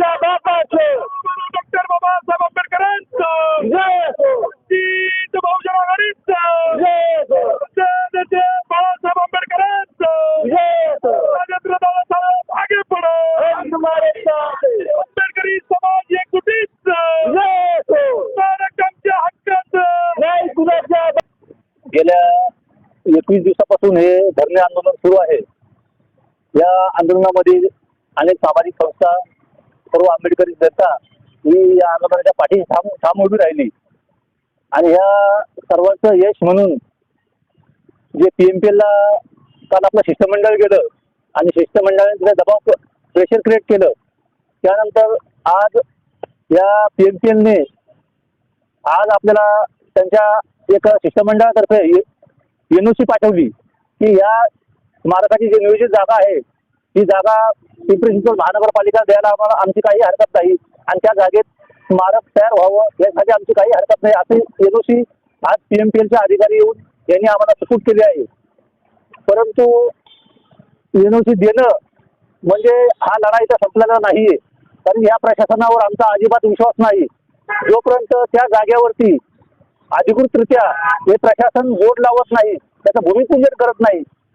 माझ्या बापाचं. डॉक्टर बाबासाहेब आंबेडकरांचं. जय असो तीच बहुजन आघाडीचं. जय असो बाळासाहेब आंबेडकरांचं. जय असो राजेंद्र बाळासाहेब आगे पडो. आंबेडकरी समाज एकजुटीच जय असो तारकांच्या हक्काचं. नाही कुणाच्या गेल्या एकवीस दिवसापासून हे धरणे आंदोलन सुरू आहे. या आंदोलनामध्ये अनेक सामाजिक संस्था सर्व आंबेडकरी जनता ही या आंदोलनाच्या पाठी ठाम ठाम उभी राहिली. आणि ह्या सर्वांचं यश म्हणून जे पीएमपीएलला काल आपलं शिष्टमंडळ गेलं आणि शिष्टमंडळाने तिथे दबाव प्रेशर क्रिएट केलं त्यानंतर आज या पीएमपीएलने आज आपल्याला त्यांच्या एक शिष्टमंडळातर्फे एनओसी पाठवली की या स्मारकाची जी नियोजित जागा आहे ही जागा पिंपरी चिंचवड महानगरपालिका द्यायला आम्हाला आमची काही हरकत नाही. आणि त्या जागेत स्मारक तयार व्हावं यासाठी आमची काही हरकत नाही. असे एनओसी आज पीएमपीएलचे अधिकारी येऊन यांनी आम्हाला सुपूट केली आहे. परंतु एनओसी देणं म्हणजे हा लढा इथं संपलेला नाहीये. कारण या प्रशासनावर आमचा अजिबात विश्वास नाही. जोपर्यंत त्या जागेवरती अधिकृतरित्या हे प्रशासन बोर्ड लावत नाही त्याचं भूमिपूजन करत नाही